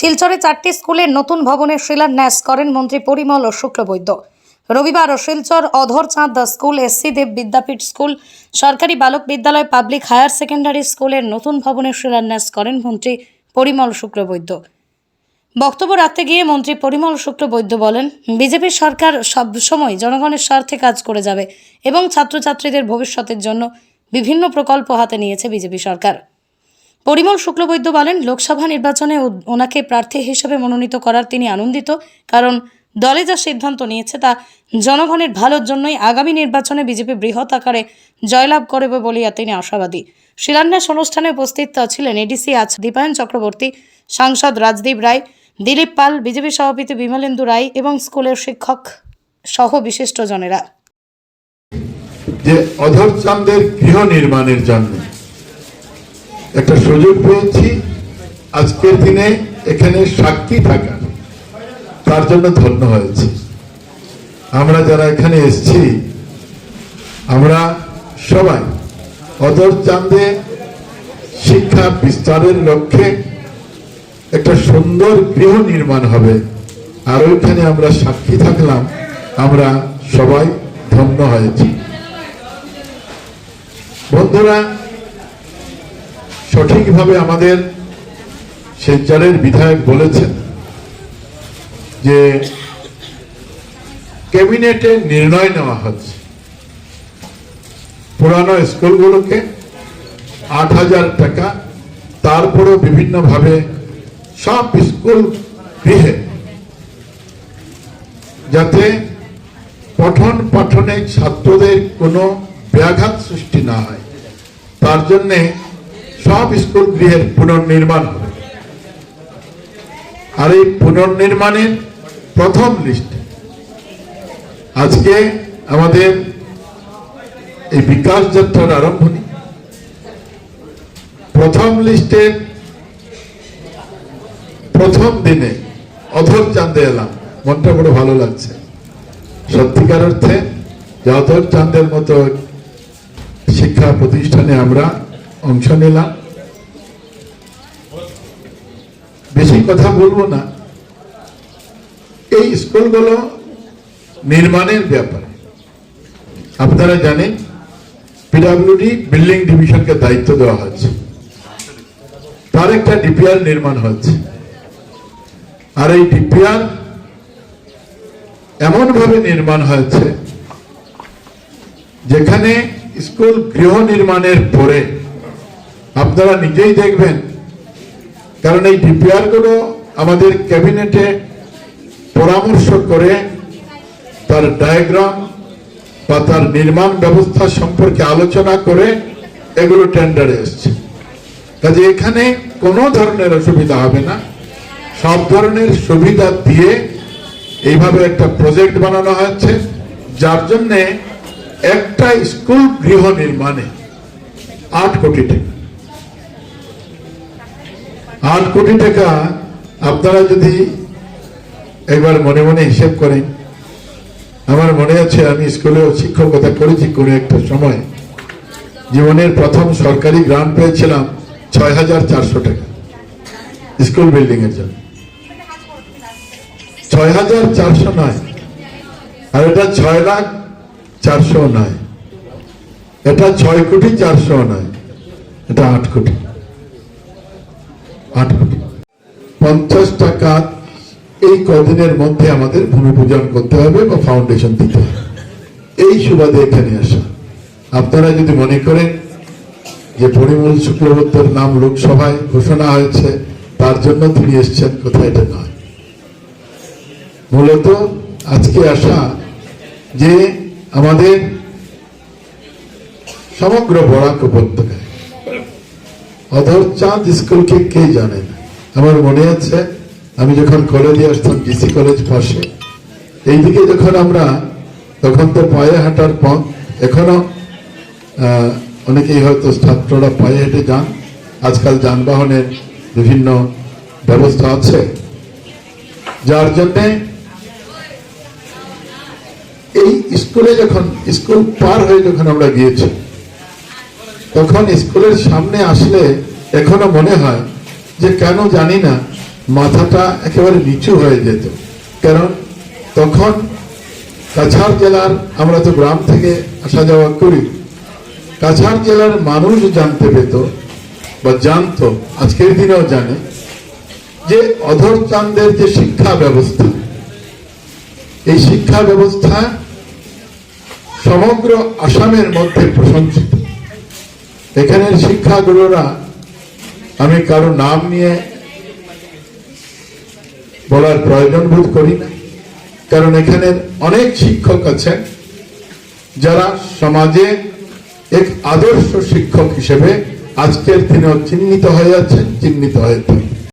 শিলচরে চারটি স্কুলের নতুন ভবনের শিলান্যাস করেন মন্ত্রী পরিমল ও শুক্লবৈদ্য। রবিবার Silchar Adhar Chand school SC Dev Vidyapith school, সরকারি বালক বিদ্যালয় পাবলিক হায়ার সেকেন্ডারি স্কুলের নতুন ভবনের শিলান্যাস করেন মন্ত্রী পরিমল শুক্লবৈদ্য। বক্তব্য রাখতে গিয়ে মন্ত্রী পরিমল শুক্লবৈদ্য বলেন, বিজেপি সরকার সবসময় জনগণের স্বার্থে কাজ করে যাবে এবং ছাত্রছাত্রীদের ভবিষ্যতের জন্য বিভিন্ন প্রকল্প হাতে নিয়েছে বিজেপি সরকার। পরিমল শুক্লবৈদ্য বলেন, লোকসভা নির্বাচনে ওনাকে প্রার্থী হিসেবে মনোনীত করার তিনি আনন্দিত, কারণ দলে যা সিদ্ধান্ত নিয়েছে তা জনগণের ভালোর জন্যই আগামী নির্বাচনে বিজেপি বৃহৎ আকারে জয়লাভ করবে বলিয়া তিনি আশাবাদী। শিলান্যাস অনুষ্ঠানে উপস্থিত ছিলেন এডিসি আজ দীপায়ন চক্রবর্তী, সাংসদ রাজদীপ রায়, দিলীপ পাল, বিজেপি সভাপতি বিমলেন্দু রায় এবং স্কুলের শিক্ষক সহ বিশিষ্টজনেরা। যে অধর গৃহ নির্মাণের জন্য একটা সুযোগ পেয়েছি আজকের দিনে এখানে সাক্ষী থাকার তার জন্য ধন্য হয়েছে। আমরা যারা এখানে এসেছি, আমরা সবাই অধর চাঁদে শিক্ষা বিস্তারের লক্ষ্যে একটা সুন্দর গৃহ নির্মাণ হবে। আর ওইখানে আমরা সাক্ষী থাকলাম, আমরা সবাই ধন্য হয়েছি। বন্ধুরা সঠিকভাবে আমাদের শিলচরের বিধায়ক বলেছেন যে ক্যাবিনেটে নির্ণয় নেওয়া হচ্ছে। পুরানো স্কুলগুলোকে আট হাজার টাকা, তারপরেও বিভিন্নভাবে সব স্কুল গৃহে যাতে পঠন পাঠনে ছাত্রদের কোনো ব্যাঘাত সৃষ্টি না হয়। তার জন্যে সব স্কুল গৃহের পুনর্নির্মাণ আর এই পুনর্নির্মাণের প্রথম লিস্ট আজকে আমাদের এই বিকাশ যাত্রার আরম্ভণী। প্রথম লিস্টের প্রথম দিনে অধর চান্দে এলাম মনটা বড় ভালো লাগছে। সত্যিকার অর্থে যে অধর চাঁদের মতো শিক্ষা প্রতিষ্ঠানে আমরা অংশ নিলাম। কথা বলব না। এই স্কুলগুলো নির্মাণের ব্যাপারে। আপনারা জানেন, পিডাব্লিউডি বিল্ডিং ডিভিশনকে দায়িত্ব দেওয়া হয়েছে। তার একটা ডিপিআর নির্মাণ হচ্ছে আর এই ডিপিআর এমন ভাবে নির্মাণ হয়েছে, যেখানে স্কুল গৃহ নির্মাণের পরে আপনারা নিজেই দেখবেন কারণ এই ডিপিআরগুলো আমাদের ক্যাবিনেটে পরামর্শ করে তার ডায়াগ্রাম বা তার নির্মাণ ব্যবস্থা সম্পর্কে আলোচনা করে এগুলো টেন্ডারে এসছে। কাজে এখানে কোনো ধরনের অসুবিধা হবে না। সব ধরনের সুবিধা দিয়ে এইভাবে একটা প্রজেক্ট বানানো হচ্ছে যার জন্যে একটা স্কুল গৃহ নির্মাণে আট কোটি টাকা। আট কোটি টাকা আপনারা যদি একবার মনে মনে হিসেব করেন, আমার মনে আছে আমি স্কুলেও শিক্ষকতা করেছি কোনো একটা সময়। জীবনের প্রথম সরকারি গ্রান্ট পেয়েছিলাম ছয় হাজার চারশো টাকা স্কুল বিল্ডিং এর জন্য। ছয় হাজার চারশো নয়, আর এটা ছয় লাখ চারশো নয়, এটা ছয় কোটি চারশো নয়, এটা আট কোটি আট কোটি পঞ্চাশ টাকা এই কদিনের মধ্যে আমাদের ভূমি পূজন করতে হবে বা ফাউন্ডেশন দিতে হবে। এই সুবাদে এখানে আসা। আপনারা যদি মনে করেন যে পরিমল শুক্লবৈদ্যর নাম লোকসভায় ঘোষণা হয়েছে, তার জন্য তিনি এসছেন কোথায় এটা নয়। মূলত আজকে আসা যে আমাদের সমগ্র বরাক উপত্যকায় অধর চাঁদ স্কুলকে কে জানে না আমার মনে আছে, আমি যখন কলেজে আসতাম ডিসি কলেজ পাশে, এইদিকে যখন আমরা, তখন তো পায়ে হাঁটার পথ, এখনও অনেকেই হয়তো ছাত্ররা পায়ে হেঁটে যান, আজকাল যানবাহনের বিভিন্ন ব্যবস্থা আছে। যার জন্যে, এই স্কুলে যখন, স্কুল পার হয়ে যখন আমরা গিয়েছি, তখন স্কুলের সামনে আসলে এখনও মনে হয় যে কেন জানি না, মাথাটা একেবারে নিচু হয়ে যেত। কারণ তখন কাছাড় জেলার, আমরা তো গ্রাম থেকে আসা যাওয়া করি, কাছাড় জেলার মানুষ জানতে পেত বা জানতো, আজকের দিনেও জানে, যে অধর চাঁদের যে শিক্ষা ব্যবস্থা, এই শিক্ষা ব্যবস্থা সমগ্র আসামের মধ্যে প্রশংসিত। এখানের শিক্ষাগুরুরা আমি কারও নাম নিয়ে বলার প্রয়োজন বোধ করি না। কারণ এখানে অনেক শিক্ষক আছেন যারা সমাজে এক আদর্শ শিক্ষক হিসেবে আজকের দিনেও চিহ্নিত হয়ে আছেন, চিহ্নিত হয়ে